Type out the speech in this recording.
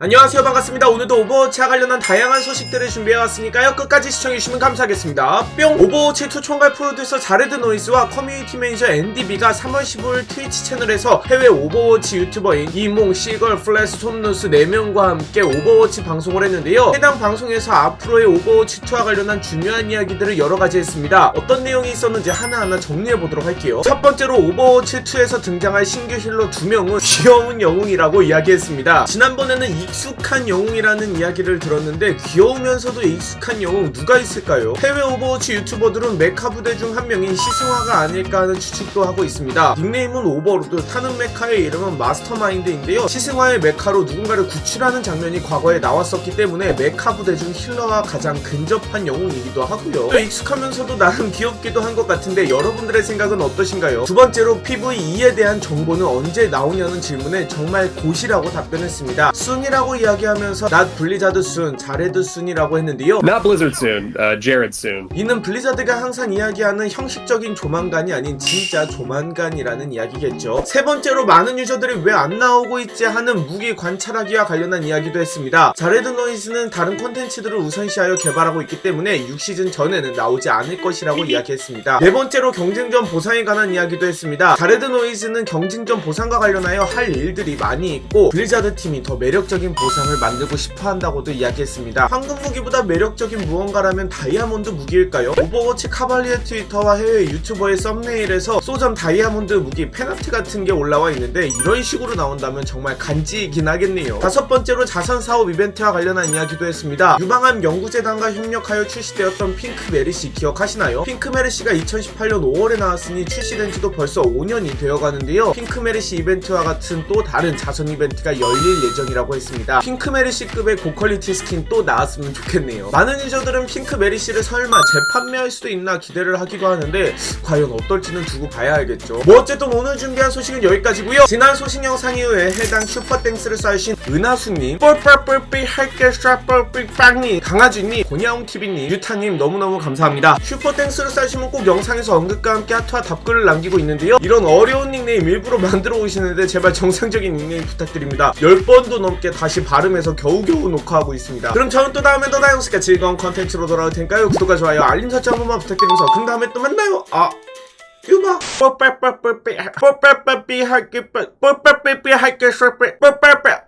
안녕하세요. 반갑습니다. 오늘도 오버워치와 관련한 다양한 소식들을 준비해왔으니까요. 끝까지 시청해주시면 감사하겠습니다. 뿅! 오버워치2 총괄 프로듀서 자레드 노이스와 커뮤니티 매니저 앤디비가 3월 15일 트위치 채널에서 해외 오버워치 유튜버인 이몽, 시걸, 플래스, 솜누스 4명과 함께 오버워치 방송을 했는데요. 해당 방송에서 앞으로의 오버워치 2와 관련한 중요한 이야기들을 여러가지 했습니다. 어떤 내용이 있었는지 하나하나 정리해보도록 할게요. 첫 번째로 오버워치 2에서 등장할 신규 힐러 2명은 귀여운 영웅이라고 이야기했습니다. 지난번에는 익숙한 영웅이라는 이야기를 들었는데 귀여우면서도 익숙한 영웅 누가 있을까요? 해외 오버워치 유튜버들은 메카 부대 중 한 명인 시승화가 아닐까 하는 추측도 하고 있습니다. 닉네임은 오버로드, 타는 메카의 이름은 마스터마인드인데요. 시승화의 메카로 누군가를 구출하는 장면이 과거에 나왔었기 때문에 메카 부대 중 힐러와 가장 근접한 영웅이기도 하고요. 또 익숙하면서도 나름 귀엽기도 한 것 같은데 여러분들의 생각은 어떠신가요? 두 번째로 PVE에 대한 정보는 언제 나오냐는 질문에 정말 곧이라고 답변했습니다. 순이라 고 이야기하면서 낫 블리자드 순, 자레드 순이라고 했는데요. Not Blizzard soon, uh, Jared soon. 이는 블리자드가 항상 이야기하는 형식적인 조만간이 아닌 진짜 조만간이라는 이야기겠죠. 세 번째로 많은 유저들이 왜 안 나오고 있지 하는 무기 관찰하기와 관련한 이야기도 했습니다. 자레드 노이즈는 다른 콘텐츠들을 우선시하여 개발하고 있기 때문에 6시즌 전에는 나오지 않을 것이라고 이야기했습니다. 네 번째로 경쟁전 보상에 관한 이야기도 했습니다. 자레드 노이즈는 경쟁전 보상과 관련하여 할 일들이 많이 있고 블리자드 팀이 더 매력적인 보상을 만들고 싶어 한다고도 이야기했습니다. 황금 무기보다 매력적인 무언가라면 다이아몬드 무기일까요? 오버워치 카발리의 트위터와 해외 유튜버의 썸네일에서 소점 다이아몬드 무기 팬아트 같은 게 올라와 있는데 이런 식으로 나온다면 정말 간지이긴 하겠네요. 다섯 번째로 자선 사업 이벤트와 관련한 이야기도 했습니다. 유방암 연구재단과 협력하여 출시되었던 핑크 메리시 기억하시나요? 핑크 메리시가 2018년 5월에 나왔으니 출시된 지도 벌써 5년이 되어가는데요. 핑크 메리시 이벤트와 같은 또 다른 자선 이벤트가 열릴 예정이라고 했습니다. 핑크 메리시급의 고퀄리티 스킨 또 나왔으면 좋겠네요. 많은 유저들은 핑크 메리시를 설마 재판매할 수도 있나 기대를 하기도 하는데 과연 어떨지는 두고 봐야 알겠죠. 뭐 어쨌든 오늘 준비한 소식은 여기까지고요. 지난 소식 영상 이후에 해당 슈퍼땡스를 쏴주신 은하수님, 뻘뻘뻘삐 할게 쏴뻘삐 빵님, 강아지님, 고냐옹TV님, 유타님 너무너무 감사합니다. 슈퍼땡스를 쏴주시면 꼭 영상에서 언급과 함께 하트와 답글을 남기고 있는데요. 이런 어려운 닉네임 일부러 만들어 오시는데 제발 정상적인 닉네임 부탁드립니다. 10번도 넘게 다시 발음해서 겨우겨우 녹화하고 있습니다. 그럼 저는 또 다음에 더 다양스럽게 즐거운 컨텐츠로 돌아올 테니까요. 구독과 좋아요, 알림 설정 한 번만 부탁드리면서 그 다음에 또 만나요. 아. 유마 뽀빠빠빠삐 뽀빠빠삐 할게 뽀빠빠삐 할게 뽀빠빠